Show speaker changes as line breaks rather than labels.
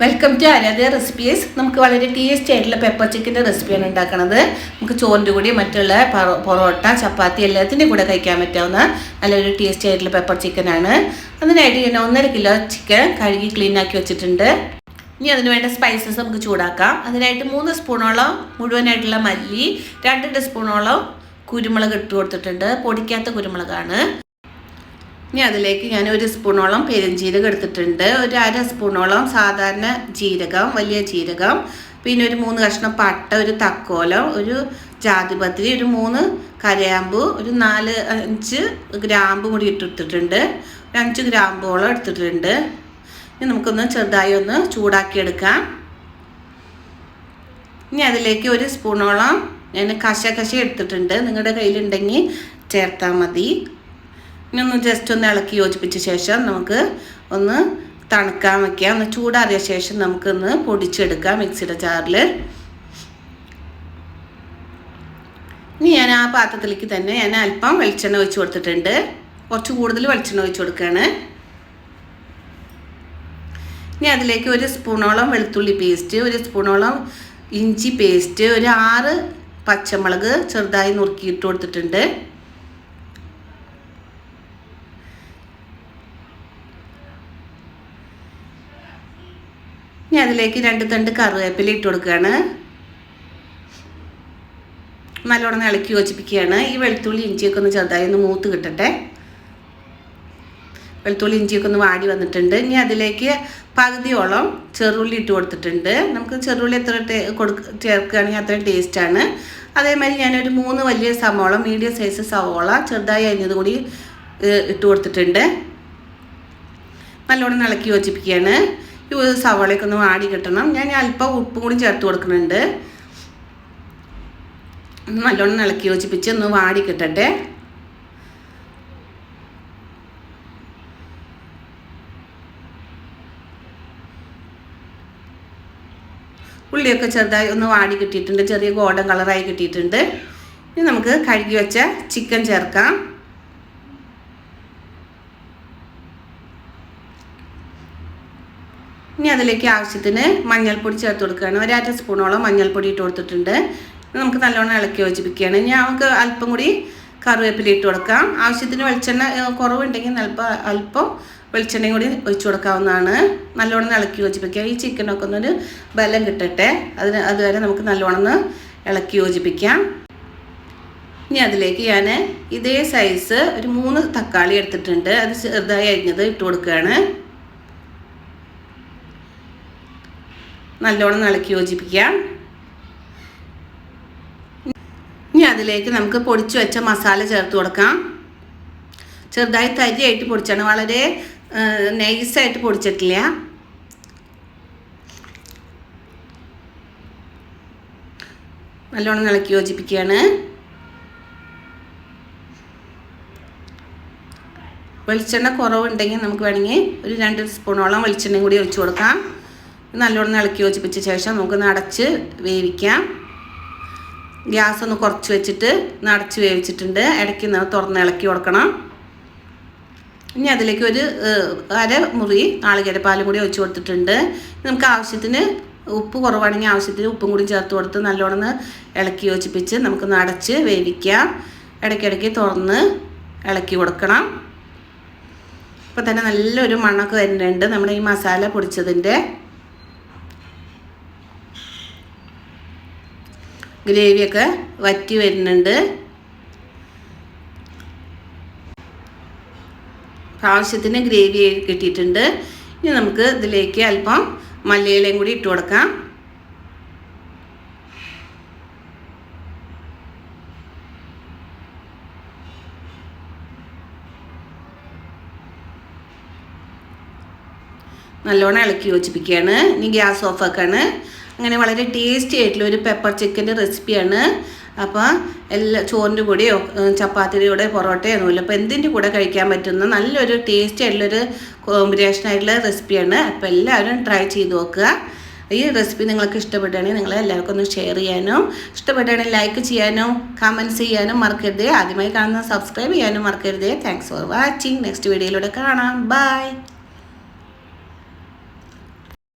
Welcome to Aaradhya recipes നമുക്ക് വളരെ tasty ആയിട്ടുള്ള പെപ്പർ ചിക്കന്റെ റെസിപ്പിയാണ് ഉണ്ടാക്കുന്നത് നമുക്ക് ചോറിന്റെ കൂടി മറ്റുള്ള പറ- പൊറോട്ട ചപ്പാത്തി എല്ലാത്തിന്റെ കൂടെ കഴിക്കാൻ പറ്റാവുന്ന നല്ലൊരു ടേസ്റ്റി ആയിട്ടുള്ള പെപ്പർ ചിക്കനാണ് അതിനായിട്ട് ഞാൻ ഒന്നര കിലോ ചിക്കൻ കഴുകി ക്ലീൻ ആക്കി വെച്ചിട്ടുണ്ട്. ഇനി അതിന് വേണ്ട സ്പൈസസ് നമുക്ക് ചൂടാക്കാം. അതിനായിട്ട് മൂന്ന് സ്പൂണോളം മുഴുവനായിട്ടുള്ള മല്ലി രണ്ട് ടീസ്പൂണോളം കുരുമുളക് ഇട്ട് കൊടുത്തിട്ടുണ്ട്. പൊടിക്കാത്ത കുരുമുളകാണ്. ഇനി അതിലേക്ക് ഞാൻ ഒരു സ്പൂണോളം പെരുംജീരകം എടുത്തിട്ടുണ്ട്. ഒരു അര സ്പൂണോളം സാധാരണ ജീരകം വലിയ ജീരകം പിന്നെ ഒരു മൂന്ന് കഷ്ണം പട്ട ഒരു തക്കോലം ഒരു ജാതിപത്രി ഒരു മൂന്ന് കരയാമ്പു ഒരു നാല് അഞ്ച് ഗ്രാമ്പും കൂടി ഇട്ടിട്ടുണ്ട് ഒരു അഞ്ച് ഗ്രാമ്പോളം എടുത്തിട്ടുണ്ട്. ഇനി നമുക്കൊന്ന് ചെറുതായി ഒന്ന് ചൂടാക്കിയെടുക്കാം. ഇനി അതിലേക്ക് ഒരു സ്പൂണോളം ഞാൻ കശ കശ എടുത്തിട്ടുണ്ട്. നിങ്ങളുടെ കയ്യിലുണ്ടെങ്കിൽ ചേർത്താൽ മതി. ഇനി ഒന്ന് ജസ്റ്റ് ഒന്ന് ഇളക്കി യോജിപ്പിച്ച ശേഷം നമുക്ക് ഒന്ന് തണുക്കാൻ വയ്ക്കാം ഒന്ന് ചൂടാറിയ ശേഷം നമുക്കൊന്ന് പൊടിച്ചെടുക്കാം മിക്സിയുടെ ചാറിൽ ഇനി ഞാൻ ആ പാത്രത്തിലേക്ക് തന്നെ ഞാൻ അല്പം വെളിച്ചെണ്ണ ഒഴിച്ച് കൊടുത്തിട്ടുണ്ട്. കുറച്ച് കൂടുതൽ വെളിച്ചെണ്ണ ഒഴിച്ച് കൊടുക്കുകയാണ് ഇനി അതിലേക്ക് ഒരു സ്പൂണോളം വെളുത്തുള്ളി പേസ്റ്റ് ഒരു സ്പൂണോളം ഇഞ്ചി പേസ്റ്റ് ഒരു ആറ് പച്ചമുളക് ചെറുതായി നുറുക്കിയിട്ട് കൊടുത്തിട്ടുണ്ട്. ഇനി അതിലേക്ക് രണ്ട് തണ്ട് കറിവേപ്പില ഇട്ട് കൊടുക്കുകയാണ്. നല്ലോണം ഇളക്കി യോജിപ്പിക്കുകയാണ്. ഈ വെളുത്തുള്ളി ഇഞ്ചിയൊക്കെ ഒന്ന് ചെറുതായി ഒന്ന് മൂത്ത് കിട്ടട്ടെ. വെളുത്തുള്ളി ഇഞ്ചിയൊക്കെ ഒന്ന് വാടി വന്നിട്ടുണ്ട്. ഇനി അതിലേക്ക് പകുതിയോളം ചെറുള്ളി ഇട്ട് കൊടുത്തിട്ടുണ്ട്. നമുക്ക് ചെറുള്ളി എത്ര കൊടുക്ക ചേർക്കുകയാണെങ്കിൽ അത്രയും ടേസ്റ്റാണ് അതേമാതിരി ഞാനൊരു മൂന്ന് വലിയ സവോള മീഡിയം സൈസ് സവോള ചെറുതായി അരിഞ്ഞത് കൂടി ഇട്ട് കൊടുത്തിട്ടുണ്ട്. നല്ലോണം ഇളക്കി യോജിപ്പിക്കുകയാണ്. സവാളയൊക്കെ ഒന്ന് വാടി കിട്ടണം. ഞാൻ അല്പം ഉപ്പും കൂടി ചേർത്ത് കൊടുക്കുന്നുണ്ട്. ഒന്ന് നല്ലോണം ഇളക്കി യോജിപ്പിച്ച് ഒന്ന് വാടി കിട്ടട്ടെ. ഉള്ളിയൊക്കെ ചെറുതായി ഒന്ന് വാടി കിട്ടിയിട്ടുണ്ട്. ചെറിയ ഗോൾഡൻ കളറായി കിട്ടിയിട്ടുണ്ട്. ഇനി നമുക്ക് കഴുകി വെച്ച ചിക്കൻ ചേർക്കാം. ഇനി അതിലേക്ക് ആവശ്യത്തിന് മഞ്ഞൾപ്പൊടി ചേർത്ത് കൊടുക്കുകയാണ്. ഒരു അര സ്പൂണോളം മഞ്ഞൾപ്പൊടി ഇട്ട് കൊടുത്തിട്ടുണ്ട്. നമുക്ക് നല്ലോണം ഇളക്കി യോജിപ്പിക്കുകയാണ്. ഇനി നമുക്ക് അല്പം കൂടി കറിവേപ്പില ഇട്ട് കൊടുക്കാം. ആവശ്യത്തിന് വെളിച്ചെണ്ണ കുറവുണ്ടെങ്കിൽ അല്പം അല്പം വെളിച്ചെണ്ണയും കൂടി ഒഴിച്ചു കൊടുക്കാവുന്നതാണ്. നല്ലോണം ഇളക്കി യോജിപ്പിക്കുക. ഈ ചിക്കനൊക്കെ ഒന്നൊരു ബലം കിട്ടട്ടെ. അതിന് അതുവരെ നമുക്ക് നല്ലോണം ഇളക്കി യോജിപ്പിക്കാം. ഇനി അതിലേക്ക് ഞാൻ ഇതേ സൈസ് ഒരു മൂന്ന് തക്കാളി എടുത്തിട്ടുണ്ട്. അത് ചെറുതായി അരിഞ്ഞത് ഇട്ട് കൊടുക്കുകയാണ്. നല്ലോണം ഇളക്കി യോജിപ്പിക്കാം ഇനി അതിലേക്ക് നമുക്ക് പൊടിച്ചു വെച്ച മസാല ചേർത്ത് കൊടുക്കാം. ചെറുതായി തരിയായിട്ട് പൊടിച്ചാണ്. വളരെ നൈസായിട്ട് പൊടിച്ചിട്ടില്ല. നല്ലോണം ഇളക്കി യോജിപ്പിക്കുകയാണ്. വെളിച്ചെണ്ണ കുറവുണ്ടെങ്കിൽ നമുക്ക് വേണമെങ്കിൽ ഒരു രണ്ട് സ്പൂണോളം വെളിച്ചെണ്ണയും കൂടി ഒഴിച്ചു കൊടുക്കാം. നല്ലോണം ഇളക്കി യോജിപ്പിച്ച ശേഷം നമുക്ക് അടച്ച് വേവിക്കാം. ഗ്യാസ് ഒന്ന് കുറച്ച് വെച്ചിട്ട് നടച്ച് വേവിച്ചിട്ടുണ്ട്. ഇടയ്ക്ക് നിന്ന് തുറന്ന് ഇളക്കി കൊടുക്കണം. ഇനി അതിലേക്ക് ഒരു അര മുറി നാളികേര പാലും കൂടി ഒഴിച്ച് കൊടുത്തിട്ടുണ്ട്. നമുക്ക് ആവശ്യത്തിന് ഉപ്പ് കുറവാണെങ്കിൽ ആവശ്യത്തിന് ഉപ്പും കൂടി ചേർത്ത് കൊടുത്ത് നല്ലോണം ഇളക്കി യോജിപ്പിച്ച് നമുക്ക് നടച്ച് വേവിക്കാം. ഇടയ്ക്കിടയ്ക്ക് തുറന്ന് ഇളക്കി കൊടുക്കണം. ഇപ്പോൾ തന്നെ നല്ലൊരു മണമൊക്കെ വരുന്നുണ്ട് നമ്മുടെ ഈ മസാല പൊടിച്ചതിന്റെ. ഗ്രേവിയൊക്കെ വറ്റി വരുന്നുണ്ട്. ആവശ്യത്തിന് ഗ്രേവി കിട്ടിയിട്ടുണ്ട്. ഇനി നമുക്ക് ഇതിലേക്ക് അല്പം മല്ലിയിലയും കൂടി ഇട്ട് കൊടുക്കാം. നല്ലോണം ഇളക്കി യോജിപ്പിക്കുകയാണ്. ഇനി ഗ്യാസ് ഓഫ് ആക്കാണ്. അങ്ങനെ വളരെ ടേസ്റ്റി ആയിട്ടുള്ള ഒരു പെപ്പർ ചിക്കന്റെ റെസിപ്പിയാണ് അപ്പോൾ എല്ലാ ചോറിന്റെ കൂടെയോ ചപ്പാത്തിയുടെ കൂടെ പൊറോട്ടയോ അപ്പോൾ എന്തിന്റെ കൂടെ കഴിക്കാൻ പറ്റുന്ന നല്ലൊരു ടേസ്റ്റി ആയിട്ടുള്ളൊരു കോമ്പിനേഷൻ ആയിട്ടുള്ള റെസിപ്പിയാണ് അപ്പോൾ എല്ലാവരും ട്രൈ ചെയ്ത് നോക്കുക. ഈ റെസിപ്പി നിങ്ങൾക്ക് ഇഷ്ടപ്പെടുകയാണെങ്കിൽ നിങ്ങൾ എല്ലാവർക്കും ഒന്ന് ഷെയർ ചെയ്യാനും ഇഷ്ടപ്പെട്ടാണെങ്കിൽ ലൈക്ക് ചെയ്യാനും കമന്റ്സ് ചെയ്യാനും മറക്കരുത്. ആദ്യമായി കാണുന്ന സബ്സ്ക്രൈബ് ചെയ്യാനും മറക്കരുത്. താങ്ക്സ് ഫോർ വാച്ചിങ് നെക്സ്റ്റ് വീഡിയോയിലൂടെ കാണാം. ബൈ